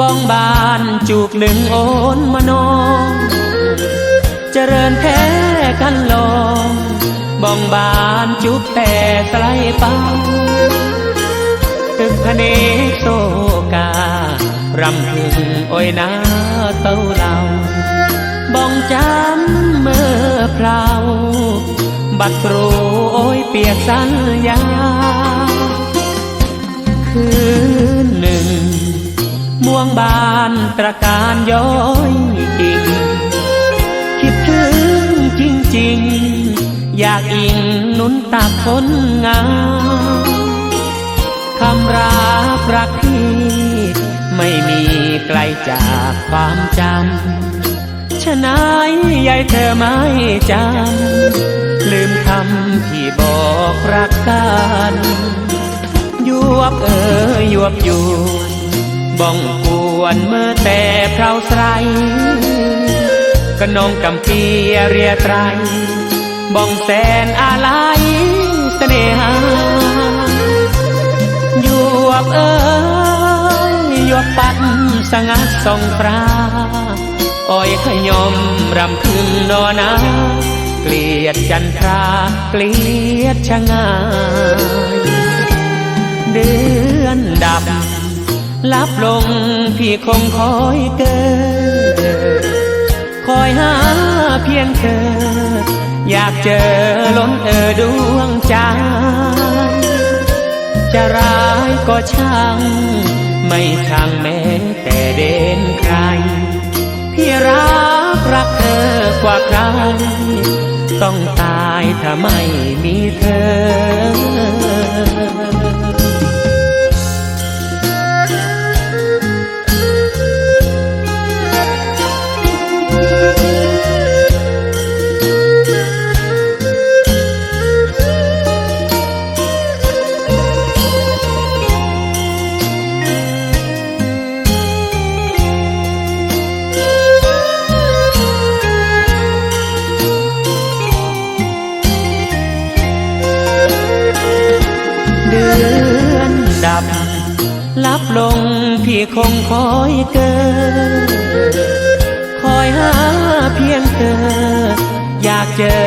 บ้องบานจูบหนึ่งโอนมานองเจริญแท้กันลองบ้องบานจูบแต่ไกลเป้าตึกพเนโซการำพึงโอยนาเต้าเหล่าบ้องจำเมื่อพราวบัดรูโอ้ยเปียกสัญญาคืนหนึ่ง วงบานตระการย้อยกิ่งคิดถึงจริงๆ อยากอิงนุนตักคนงามคำรักรักพี่ไม่มีไกลจากความจำฉะนั้นยายเธอไม่จำลืมคำที่บอกรักกันยวบเอ่ยยวบอยู่ บ้องกวนเมื่อแต่เพราใสกระนองกำเปียเรียไตรบ้องแสนอาลัยเสน่หายวบเอ่ยยวบปัดสงัดส่องตราอ้อยขยมรำพึงนอนาเกลียดจันทราเกลียดชะงาย ลับลงพี่คงคอยเกิดคอยหาเพียงเธอ อยากเจอล้นเออดวงใจ จะร้ายก็ช่าง ไม่ช่างแม้แต่เด่นใคร พี่รักรักเธอกว่าใคร ต้องตายถ้าไม่มีเธอ ลับลงพี่คงคอยเกิดคอยหาเพียงเธอ อยากเจอ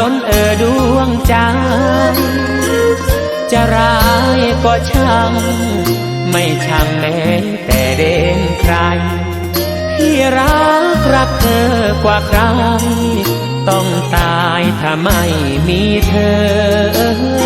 ล้นเออดวงใจ จะร้ายก็ช่าง ไม่ช่างแม้แต่เด่นใคร ที่รักรักเธอกว่าใคร ต้องตายถ้าไม่มีเธอ